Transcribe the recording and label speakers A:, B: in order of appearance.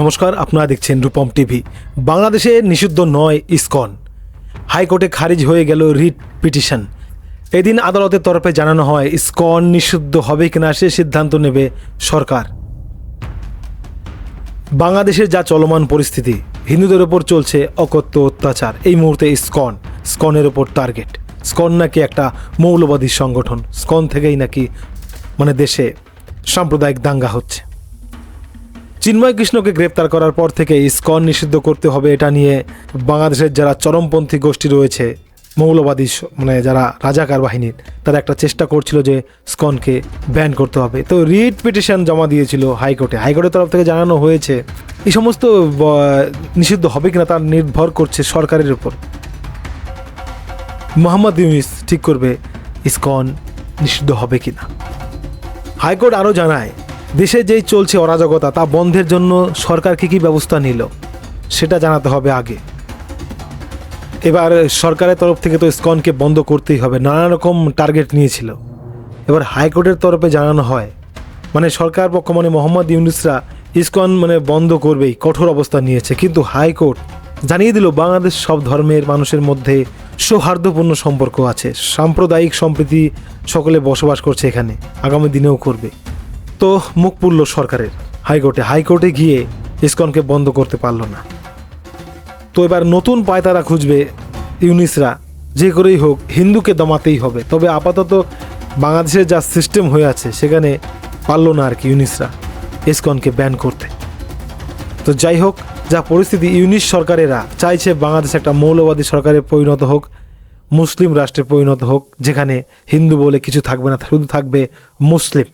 A: নমস্কার, আপনারা দেখছেন রূপম টিভি। বাংলাদেশে নিষিদ্ধ নয় ইসকন। হাইকোর্টে খারিজ হয়ে গেল রিট পিটিশন। এদিন আদালতের তরফে জানানো হয়, ইসকন নিষিদ্ধ হবে কিনা সে সিদ্ধান্ত নেবে সরকার। বাংলাদেশের যা চলমান পরিস্থিতি, হিন্দুদের ওপর চলছে অকথ্য অত্যাচার। এই মুহূর্তে স্কন স্কনের ওপর টার্গেট। স্কন নাকি একটা মৌলবাদী সংগঠন। স্কন থেকেই নাকি মানে দেশে সাম্প্রদায়িক দাঙ্গা হচ্ছে। চিন্ময় কৃষ্ণকে গ্রেপ্তার করার পর থেকে ইসকন নিষিদ্ধ করতে হবে এটা নিয়ে বাংলাদেশের যারা চরমপন্থী গোষ্ঠী রয়েছে, মৌলবাদী মানে যারা রাজাকার বাহিনীর, তারা একটা চেষ্টা করছিল যে স্কনকে ব্যান করতে হবে। তো রিট পিটিশন জমা দিয়েছিল হাইকোর্টে। হাইকোর্টের তরফ থেকে জানানো হয়েছে, এই সমস্ত নিষিদ্ধ হবে কিনা তার নির্ভর করছে সরকারের উপর। মোহাম্মদ ইউনিস ঠিক করবে ইসকন নিষিদ্ধ হবে কিনা। হাইকোর্ট আরও জানায় দেশে যেই চলছে অরাজকতা, তা বন্ধের জন্য সরকার কী কী ব্যবস্থা নিল, সেটা জানাতে হবে আগে। এবার সরকারের তরফ থেকে তো ইসকনকে বন্ধ করতেই হবে, নানা রকম টার্গেট নিয়েছিল। এবার হাইকোর্টের তরফে জানানো হয় মানে সরকার পক্ষ মানে মোহাম্মদ ইউনুসরা ইসকন মানে বন্ধ করবেই, কঠোর অবস্থা নিয়েছে। কিন্তু হাইকোর্ট জানিয়ে দিল, বাংলাদেশ সব ধর্মের মানুষের মধ্যে সৌহার্দ্যপূর্ণ সম্পর্ক আছে, সাম্প্রদায়িক সম্প্রীতি সকলে বসবাস করছে এখানে, আগামী দিনেও করবে। তো মুখ পুরল সরকারের। হাইকোর্টে হাইকোর্টে গিয়ে ইসকনকে বন্ধ করতে পারল না। তো এবার নতুন পায়তারা খুঁজবে ইউনিসরা। যে করেই হোক, হিন্দুকে দমাতেই হবে। তবে আপাতত বাংলাদেশের যা সিস্টেম হয়ে আছে, সেখানে পারল না আর কি ইউনিসরা ইসকনকে ব্যান করতে। তো যাই হোক, যা পরিস্থিতি ইউনিস সরকারেরা চাইছে বাংলাদেশ একটা মৌলবাদী সরকারে পরিণত হোক, মুসলিম রাষ্ট্রে পরিণত হোক, যেখানে হিন্দু বলে কিছু থাকবে না, শুধু থাকবে মুসলিম।